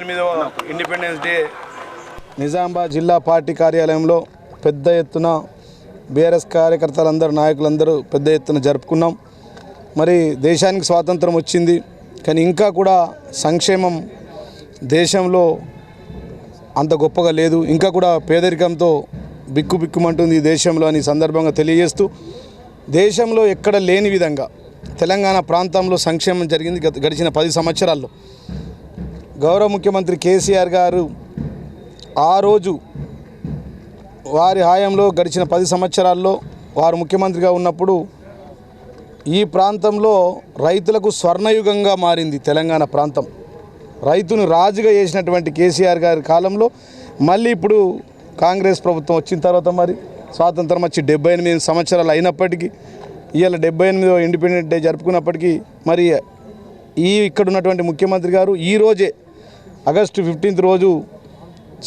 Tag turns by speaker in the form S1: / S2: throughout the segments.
S1: ఎనిమిదవ independence day
S2: Nizamabad జిల్లా party కార్యాలయంలో పెద్ద ఎత్తున బీఆర్ఎస్ కార్యకర్తలందరూ నాయకులందరూ పెద్ద ఎత్తున జరుపుకున్నాం. మరి దేశానికి స్వాతంత్రం వచ్చింది. కానీ ఇంకా కూడా సంక్షేమం దేశంలో అంత గొప్పగా లేదు. ఇంకా కూడా పేదరికంతో బిక్కు బిక్కుమంటుంది ఈ దేశంలో అని సందర్భంగా తెలియజేస్తూ దేశంలో ఎక్కడ లేని విధంగా తెలంగాణ ప్రాంతంలో సంక్షేమం జరిగింది గడిచిన పది సంవత్సరాల్లో. గౌరవ ముఖ్యమంత్రి కేసీఆర్ గారు ఆ రోజు వారి హాయంలో గడిచిన పది సంవత్సరాల్లో వారు ముఖ్యమంత్రిగా ఉన్నప్పుడు ఈ ప్రాంతంలో రైతులకు స్వర్ణయుగంగా మారింది తెలంగాణ ప్రాంతం. రైతును రాజుగా చేసినటువంటి కేసీఆర్ గారి కాలంలో మళ్ళీ ఇప్పుడు కాంగ్రెస్ ప్రభుత్వం వచ్చిన తర్వాత మరి స్వాతంత్రం వచ్చి డెబ్బై ఎనిమిది సంవత్సరాలు అయినప్పటికీ ఇవాళ డెబ్బై ఎనిమిదో ఇండిపెండెంట్ డే జరుపుకున్నప్పటికీ మరి ఈ ఇక్కడ ఉన్నటువంటి ముఖ్యమంత్రి గారు ఈరోజే ఆగస్టు ఫిఫ్టీన్త్ రోజు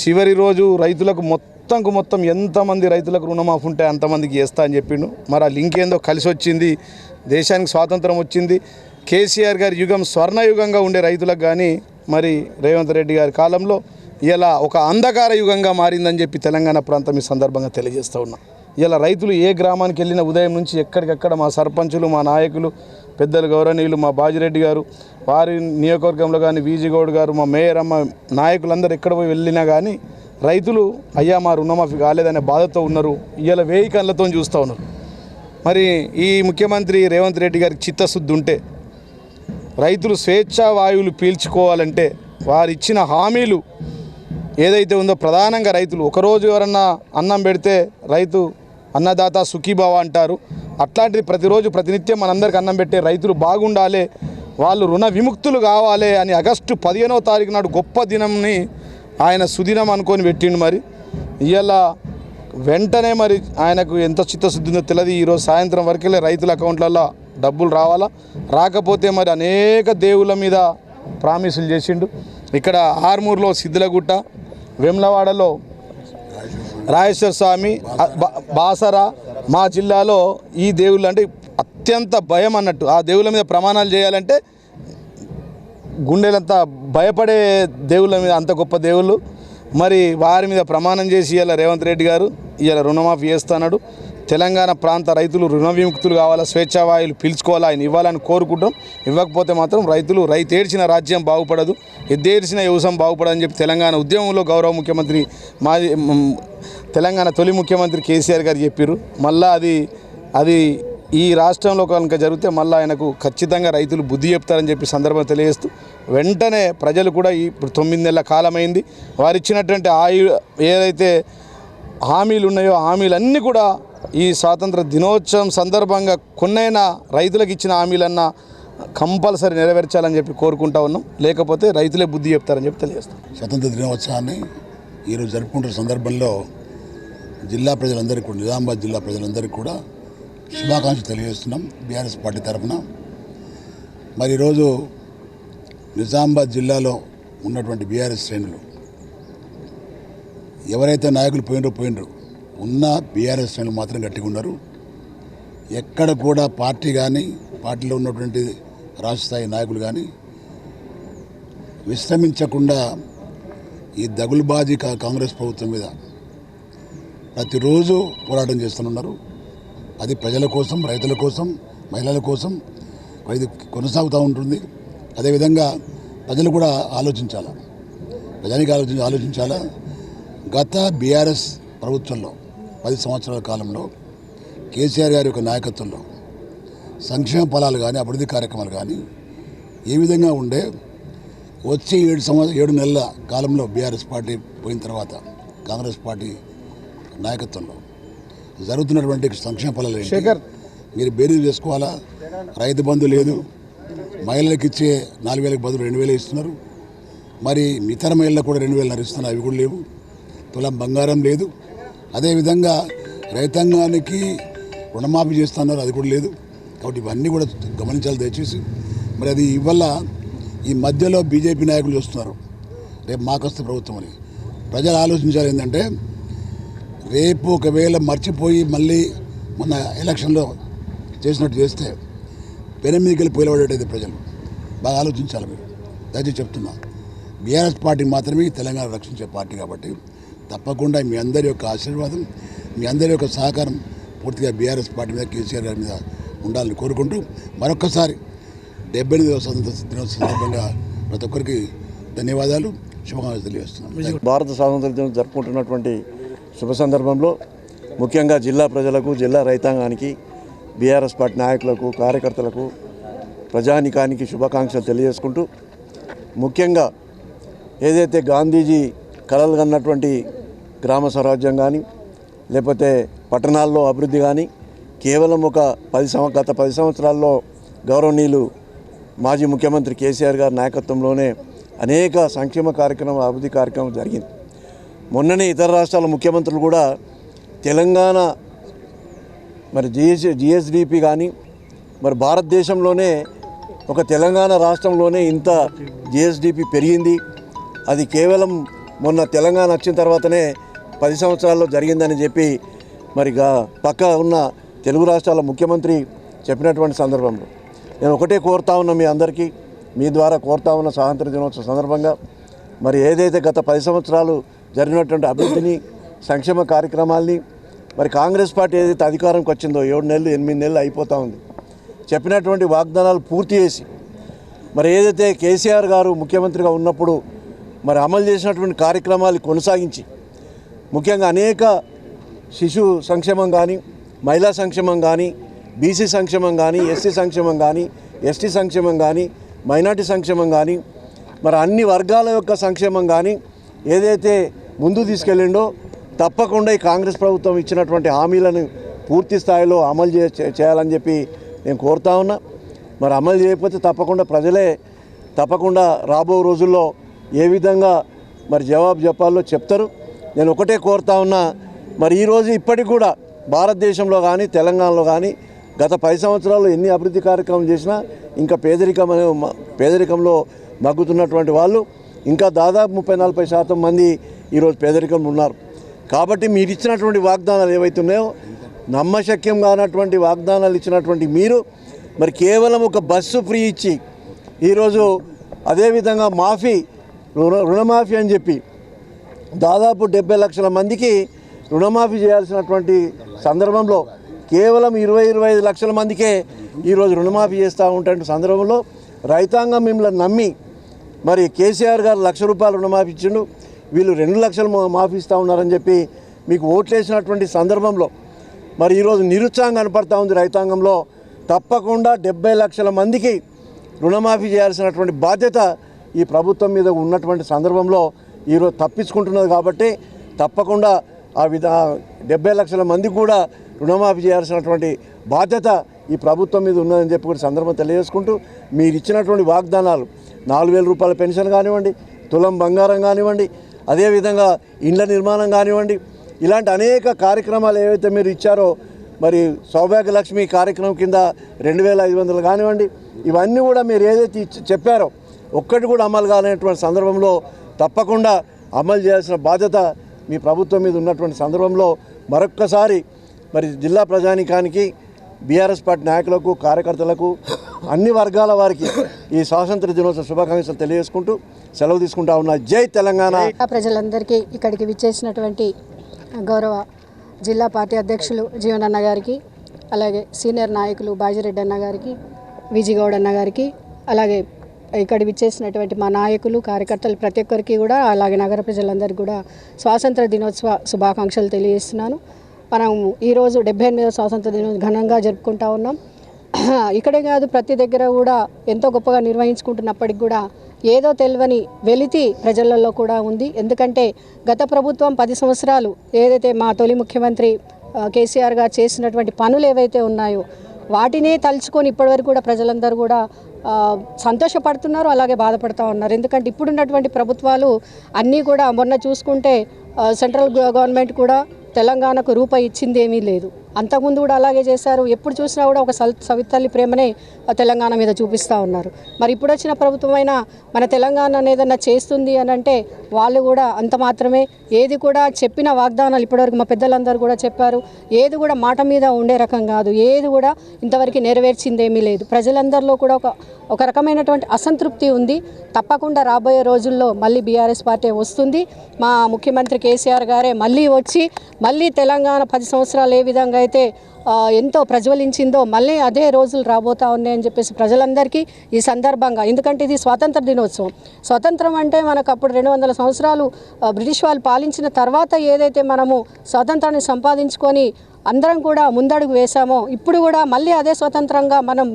S2: చివరి రోజు రైతులకు మొత్తంకు మొత్తం ఎంతమంది రైతులకు రుణమాఫీ ఉంటే అంతమందికి చేస్తా అని చెప్పిండు. మరి ఆ లింక్ ఏందో కలిసి వచ్చింది దేశానికి స్వాతంత్రం వచ్చింది. కేసీఆర్ గారి యుగం స్వర్ణయుగంగా ఉండే రైతులకు కానీ మరి రేవంత్ రెడ్డి గారి కాలంలో ఇలా ఒక అంధకార యుగంగా మారిందని చెప్పి తెలంగాణ ప్రాంతం ఈ సందర్భంగా తెలియజేస్తూ ఉన్నా. ఇలా రైతులు ఏ గ్రామానికి వెళ్ళిన ఉదయం నుంచి ఎక్కడికక్కడ మా సర్పంచులు మా నాయకులు పెద్దలు గౌరవనీయులు మా బాజిరెడ్డి గారు వారి నియోజకవర్గంలో కానీ వీజిగౌడ్ గారు మా మేయర్ అమ్మ నాయకులందరూ ఎక్కడ పోయి వెళ్ళినా కానీ రైతులు అయ్యా మా రుణమాఫీ కాలేదనే బాధతో ఉన్నారు. ఇలా వేయి కళ్ళతో చూస్తూ ఉన్నారు. మరి ఈ ముఖ్యమంత్రి రేవంత్ రెడ్డి గారికి చిత్తశుద్ధి ఉంటే రైతులు స్వేచ్ఛా వాయువులు పీల్చుకోవాలంటే వారు ఇచ్చిన హామీలు ఏదైతే ఉందో ప్రధానంగా రైతులు ఒకరోజు ఎవరన్నా అన్నం పెడితే రైతు అన్నదాత సుఖీభావ అంటారు. అట్లాంటిది ప్రతిరోజు ప్రతినిత్యం మనందరికి అన్నం పెట్టే రైతులు బాగుండాలి వాళ్ళు రుణ విముక్తులు కావాలి అని ఆగస్టు పదిహేనవ తారీఖు నాడు గొప్ప దినంని ఆయన సుదినం అనుకొని పెట్టిండు మరి. ఇవాళ వెంటనే మరి ఆయనకు ఎంత చిత్తశుద్ధి ఉందో తెలియదు ఈరోజు సాయంత్రం వరకే రైతుల అకౌంట్లలో డబ్బులు రావాలా? రాకపోతే మరి అనేక దేవుళ్ళ మీద ప్రామిసులు చేసిండు. ఇక్కడ ఆర్మూర్లో సిద్ధులగుట్ట వెమ్లవాడలో రాజేశ్వర స్వామి బా- బాసర మా జిల్లాలో ఈ దేవుళ్ళు అంటే అత్యంత భయం అన్నట్టు. ఆ దేవుళ్ళ మీద ప్రమాణాలు చేయాలంటే గుండెలంతా భయపడే దేవుళ్ళ మీద అంత గొప్ప దేవుళ్ళు. మరి వారి మీద ప్రమాణం చేసి ఇవాళ రేవంత్ రెడ్డి గారు ఇవాళ రుణమాఫీ చేస్తున్నాడు. తెలంగాణ ప్రాంత రైతులు రుణ విముక్తులు కావాలా స్వేచ్ఛావాయులు పిలుచుకోవాలా ఆయన ఇవ్వాలని కోరుకుంటాం ఇవ్వకపోతే మాత్రం రైతులు రైతు ఏడ్చిన రాజ్యం బాగుపడదు ఎద్దేడ్చిన వ్యవసాయం బాగుపడదని చెప్పి తెలంగాణ ఉద్యమంలో గౌరవ ముఖ్యమంత్రి మాజీ తెలంగాణ తొలి ముఖ్యమంత్రి కేసీఆర్ గారు చెప్పారు మళ్ళీ అది అది ఈ రాష్ట్రంలో కనుక జరిగితే మళ్ళీ ఆయనకు ఖచ్చితంగా రైతులు బుద్ధి చెప్తారని చెప్పి సందర్భం తెలియజేస్తూ వెంటనే ప్రజలు కూడా ఈ ఇప్పుడు తొమ్మిది నెలల కాలమైంది. వారిచ్చినటువంటి ఆయు ఏదైతే హామీలు ఉన్నాయో హామీలన్నీ కూడా ఈ స్వాతంత్ర దినోత్సవం సందర్భంగా కొన్నైనా రైతులకు ఇచ్చిన హామీలన్నా కంపల్సరీ నెరవేర్చాలని చెప్పి కోరుకుంటా ఉన్నాం. లేకపోతే రైతులే బుద్ధి చెప్తారని చెప్పి తెలియజేస్తాం.
S3: స్వతంత్ర దినోత్సవాన్ని ఈరోజు జరుపుకుంటున్న సందర్భంలో జిల్లా ప్రజలందరికీ కూడా నిజామాబాద్ జిల్లా ప్రజలందరికీ కూడా శుభాకాంక్షలు తెలియజేస్తున్నాం బీఆర్ఎస్ పార్టీ తరఫున. మరి ఈరోజు నిజామాబాద్ జిల్లాలో ఉన్నటువంటి బీఆర్ఎస్ శ్రేణులు ఎవరైతే నాయకులు పోయినరో పోయినరు. ఉన్న బీఆర్ఎస్ శ్రేణులు మాత్రం గట్టిగా ఉన్నారు. ఎక్కడ కూడా పార్టీ కానీ పార్టీలో ఉన్నటువంటి రాష్ట్ర స్థాయి నాయకులు కానీ విశ్రమించకుండా ఈ దగులుబాజీ కా- కాంగ్రెస్ ప్రభుత్వం మీద ప్రతిరోజు పోరాటం చేస్తున్నారు. అది ప్రజల కోసం రైతుల కోసం మహిళల కోసం ఇది కొనసాగుతూ ఉంటుంది. అదేవిధంగా ప్రజలు కూడా ఆలోచించాలా? ప్రజానికి ఆలోచించి ఆలోచించాలా? గత బీఆర్ఎస్ ప్రభుత్వంలో పది సంవత్సరాల కాలంలో కేసీఆర్ గారి యొక్క నాయకత్వంలో సంక్షేమ ఫలాలు కానీ అభివృద్ధి కార్యక్రమాలు కానీ ఏ విధంగా ఉండే వచ్చే ఏడు సంవత్సరం ఏడు నెలల కాలంలో బీఆర్ఎస్ పార్టీ పోయిన తర్వాత కాంగ్రెస్ పార్టీ నాయకత్వంలో జరుగుతున్నటువంటి సంక్షేమ ఫలాలు?
S2: శేఖర్.
S3: మీరు బేరీజ్ చేసుకోవాలా రైతు బంధు లేదు. మహిళలకు ఇచ్చే నాలుగు వేలకు బదులు రెండు వేలు ఇస్తున్నారు. మరి ఇతర మహిళలకు కూడా రెండు వేలు ఇస్తున్నారు అవి కూడా లేవు. తులం బంగారం లేదు. అదేవిధంగా రైతాంగానికి రుణమాఫీ చేస్తున్నారు అది కూడా లేదు. కాబట్టి ఇవన్నీ కూడా గమనించాలి దయచేసి. మరి అది ఇవల్ల ఈ మధ్యలో బీజేపీ నాయకులు చూస్తున్నారు. రేపు మాకొస్తే ప్రభుత్వం అని. ప్రజలు ఆలోచించాలి ఏంటంటే రేపు ఒకవేళ మర్చిపోయి మళ్ళీ మొన్న ఎలక్షన్లో చేసినట్టు చేస్తే పెనం మీదకి వెళ్ళి పోయిలబడేటైతే ప్రజలు. బాగా ఆలోచించాలి మీరు. దయచేసి చెప్తున్నా బీఆర్ఎస్ పార్టీ మాత్రమే తెలంగాణ రక్షించే పార్టీ కాబట్టి తప్పకుండా మీ అందరి యొక్క ఆశీర్వాదం మీ అందరి యొక్క సహకారం పూర్తిగా బీఆర్ఎస్ పార్టీ మీద కేసీఆర్ గారి మీద ఉండాలని కోరుకుంటూ మరొక్కసారి డెబ్బై ఎనిమిదవ స్వతంత్ర దినోత్సవ సందర్భంగా ప్రతి ఒక్కరికి ధన్యవాదాలు శుభాకాంక్షలు తెలియజేస్తున్నాను
S4: భారత స్వాతంత్ర దినం జరుపుకుంటున్నటువంటి శుభ సందర్భంలో ముఖ్యంగా జిల్లా ప్రజలకు జిల్లా రైతాంగానికి బీఆర్ఎస్ పార్టీ నాయకులకు కార్యకర్తలకు ప్రజానికానికి శుభాకాంక్షలు తెలియజేసుకుంటూ ముఖ్యంగా ఏదైతే గాంధీజీ కలలు కన్నటువంటి గ్రామ స్వరాజ్యం కానీ లేకపోతే పట్టణాల్లో అభివృద్ధి కానీ కేవలం ఒక పది సంవ గత పది సంవత్సరాల్లో గౌరవనీయులు మాజీ ముఖ్యమంత్రి కేసీఆర్ గారి నాయకత్వంలోనే అనేక సంక్షేమ కార్యక్రమం అభివృద్ధి కార్యక్రమం జరిగింది. మొన్ననే ఇతర రాష్ట్రాల ముఖ్యమంత్రులు కూడా తెలంగాణ మరి జిఎస్ జిఎస్డిపి కానీ మరి భారతదేశంలోనే ఒక తెలంగాణ రాష్ట్రంలోనే ఇంత జిఎస్డిపి పెరిగింది. అది కేవలం మొన్న తెలంగాణ వచ్చిన తర్వాతనే పది సంవత్సరాల్లో జరిగిందని చెప్పి మరి పక్క ఉన్న తెలుగు రాష్ట్రాల ముఖ్యమంత్రి చెప్పినటువంటి సందర్భంలో. నేను ఒకటే కోరుతా ఉన్నా మీ అందరికీ మీ ద్వారా కోరుతా ఉన్న స్వాతంత్ర దినోత్సవ సందర్భంగా. మరి ఏదైతే గత పది సంవత్సరాలు జరిగినటువంటి అభివృద్ధిని సంక్షేమ కార్యక్రమాల్ని మరి కాంగ్రెస్ పార్టీ ఏదైతే అధికారంకి వచ్చిందో ఏడు నెలలు ఎనిమిది నెలలు అయిపోతూ ఉంది. చెప్పినటువంటి వాగ్దానాలు పూర్తి చేసి మరి ఏదైతే కేసీఆర్ గారు ముఖ్యమంత్రిగా ఉన్నప్పుడు మరి అమలు చేసినటువంటి కార్యక్రమాలు కొనసాగించి ముఖ్యంగా అనేక శిశు సంక్షేమం కానీ మహిళా సంక్షేమం కానీ బీసీ సంక్షేమం కానీ ఎస్సీ సంక్షేమం కానీ ఎస్టీ సంక్షేమం కానీ మైనార్టీ సంక్షేమం కానీ మరి అన్ని వర్గాల యొక్క సంక్షేమం కానీ ఏదైతే ముందు తీసుకెళ్ళిండో తప్పకుండా ఈ కాంగ్రెస్ ప్రభుత్వం ఇచ్చినటువంటి హామీలను పూర్తి స్థాయిలో అమలు చే చేయాలని చెప్పి నేను కోరుతా ఉన్నా. మరి అమలు చేయకపోతే తప్పకుండా ప్రజలే తప్పకుండా రాబో రోజుల్లో ఏ విధంగా మరి జవాబు చెప్పాలో చెప్తారు. నేను ఒకటే కోరుతా ఉన్నా మరి ఈరోజు ఇప్పటికి కూడా భారతదేశంలో కానీ తెలంగాణలో కానీ గత పది సంవత్సరాలు ఎన్ని అభివృద్ధి కార్యక్రమం చేసినా ఇంకా పేదరికం అనే పేదరికంలో మగ్గుతున్నటువంటి వాళ్ళు ఇంకా దాదాపు ముప్పై నలభై శాతం మంది ఈరోజు పేదరికంలో ఉన్నారు. కాబట్టి మీరు ఇచ్చినటువంటి వాగ్దానాలు ఏవైతే ఉన్నాయో నమ్మశక్యం కానటువంటి వాగ్దానాలు ఇచ్చినటువంటి మీరు మరి కేవలం ఒక బస్సు ఫ్రీ ఇచ్చి ఈరోజు అదేవిధంగా మాఫీ రుణ రుణమాఫీ అని చెప్పి దాదాపు డెబ్బై లక్షల మందికి రుణమాఫీ చేయాల్సినటువంటి సందర్భంలో కేవలం ఇరవై ఇరవై ఐదు లక్షల మందికే ఈరోజు రుణమాఫీ చేస్తూ ఉంటే సందర్భంలో రైతాంగం మిమ్మల్ని నమ్మి మరి కేసీఆర్ గారు లక్ష రూపాయలు రుణమాఫీ ఇచ్చిండు. వీళ్ళు రెండు లక్షలు మాఫీ ఇస్తూ ఉన్నారని చెప్పి మీకు ఓట్లేసినటువంటి సందర్భంలో మరి ఈరోజు నిరుత్సాహం కనపడతా ఉంది రైతాంగంలో. తప్పకుండా డెబ్బై లక్షల మందికి రుణమాఫీ చేయాల్సినటువంటి బాధ్యత ఈ ప్రభుత్వం మీద ఉన్నటువంటి సందర్భంలో ఈరోజు తప్పించుకుంటున్నది కాబట్టి తప్పకుండా ఆ విధ డెబ్బై లక్షల మందికి కూడా రుణమాఫీ చేయాల్సినటువంటి బాధ్యత ఈ ప్రభుత్వం మీద ఉన్నదని చెప్పి కూడా సందర్భం తెలియజేసుకుంటూ మీరు ఇచ్చినటువంటి వాగ్దానాలు నాలుగు వేల రూపాయల పెన్షన్ కానివ్వండి తులం బంగారం కానివ్వండి అదేవిధంగా ఇండ్ల నిర్మాణం కానివ్వండి ఇలాంటి అనేక కార్యక్రమాలు ఏవైతే మీరు ఇచ్చారో మరి సౌభాగ్యలక్ష్మి కార్యక్రమం కింద రెండు వేల ఐదు వందలు కానివ్వండి ఇవన్నీ కూడా మీరు ఏదైతే ఇచ్చి- చెప్పారో ఒక్కటి కూడా అమలు కాలేనటువంటి సందర్భంలో తప్పకుండా అమలు చేయాల్సిన బాధ్యత మీ ప్రభుత్వం మీద ఉన్నటువంటి సందర్భంలో మరొక్కసారి మరి జిల్లా ప్రజానికానికి బీఆర్ఎస్ పార్టీ నాయకులకు కార్యకర్తలకు అన్ని వర్గాల వారికి ఈ స్వాతంత్ర దినోత్సవ శుభాకాంక్షలు తెలియజేసుకుంటూ సెలవు తీసుకుంటా ఉన్న. జై తెలంగాణ.
S5: ఆ ప్రజలందరికీ ఇక్కడికి విచ్చేసినటువంటి గౌరవ జిల్లా పార్టీ అధ్యక్షులు జీవన్ అన్న గారికి అలాగే సీనియర్ నాయకులు బాజిరెడ్డి అన్న గారికి విజిగౌడ్ అన్న గారికి అలాగే ఇక్కడ విచ్చేసినటువంటి మా నాయకులు కార్యకర్తలు ప్రతి ఒక్కరికి కూడా అలాగే నగర ప్రజలందరికీ కూడా స్వాతంత్ర దినోత్సవ శుభాకాంక్షలు తెలియజేస్తున్నాను. మనం ఈరోజు డెబ్బై ఎనిమిదవ స్వాతంత్ర దినోత్సవం ఘనంగా జరుపుకుంటా ఉన్నాం. ఇక్కడే కాదు ప్రతి దగ్గర కూడా ఎంతో గొప్పగా నిర్వహించుకుంటున్నప్పటికి కూడా ఏదో తెలియని వెలితి ప్రజలలో కూడా ఉంది. ఎందుకంటే గత ప్రభుత్వం పది సంవత్సరాలు ఏదైతే మా తొలి ముఖ్యమంత్రి కేసీఆర్ గారు చేసినటువంటి పనులు ఏవైతే ఉన్నాయో వాటినే తలుచుకొని ఇప్పటివరకు కూడా ప్రజలందరూ కూడా సంతోషపడుతున్నారు అలాగే బాధపడుతూ ఉన్నారు. ఎందుకంటే ఇప్పుడున్నటువంటి ప్రభుత్వాలు అన్నీ కూడా మొన్న చూసుకుంటే సెంట్రల్ గవర్నమెంట్ కూడా తెలంగాణకు రూపాయి ఇచ్చింది ఏమీ లేదు. అంతకుముందు కూడా అలాగే చేశారు. ఎప్పుడు చూసినా కూడా ఒక సల్ సవితల్లి ప్రేమనే తెలంగాణ మీద చూపిస్తూ ఉన్నారు. మరి ఇప్పుడు వచ్చిన ప్రభుత్వమైన మన తెలంగాణ ఏదన్నా చేస్తుంది అని అంటే వాళ్ళు కూడా అంత మాత్రమే. ఏది కూడా చెప్పిన వాగ్దానాలు ఇప్పటివరకు మా పెద్దలందరూ కూడా చెప్పారు. ఏది కూడా మాట మీద ఉండే రకం కాదు. ఏది కూడా ఇంతవరకు నెరవేర్చిందేమీ లేదు. ప్రజలందరిలో కూడా ఒక ఒక రకమైనటువంటి అసంతృప్తి ఉంది. తప్పకుండా రాబోయే రోజుల్లో మళ్ళీ బీఆర్ఎస్ పార్టీ వస్తుంది. మా ముఖ్యమంత్రి కేసీఆర్ గారే మళ్ళీ వచ్చి మళ్ళీ తెలంగాణ పది సంవత్సరాలు ఏ విధంగా అయితే ఎంతో ప్రజ్వలించిందో మళ్ళీ అదే రోజులు రాబోతా ఉన్నాయని చెప్పేసి ప్రజలందరికీ ఈ సందర్భంగా ఎందుకంటే ఇది స్వాతంత్ర దినోత్సవం. స్వతంత్రం అంటే మనకు అప్పుడు రెండు వందల సంవత్సరాలు బ్రిటిష్ వాళ్ళు పాలించిన తర్వాత ఏదైతే మనము స్వాతంత్రాన్ని సంపాదించుకొని అందరం కూడా ముందడుగు వేశామో ఇప్పుడు కూడా మళ్ళీ అదే స్వతంత్రంగా మనం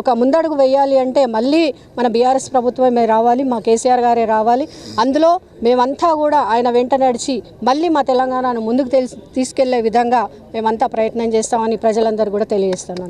S5: ఒక ముందడుగు వేయాలి అంటే మళ్ళీ మన బీఆర్ఎస్ ప్రభుత్వమే రావాలి మా కేసీఆర్ గారే రావాలి. అందులో మేమంతా కూడా ఆయన వెంట నడిచి మళ్ళీ మా తెలంగాణను ముందుకు తెలిసి తీసుకెళ్ళే విధంగా మేమంతా ప్రయత్నం చేస్తామని ప్రజలందరూ కూడా తెలియజేస్తున్నాను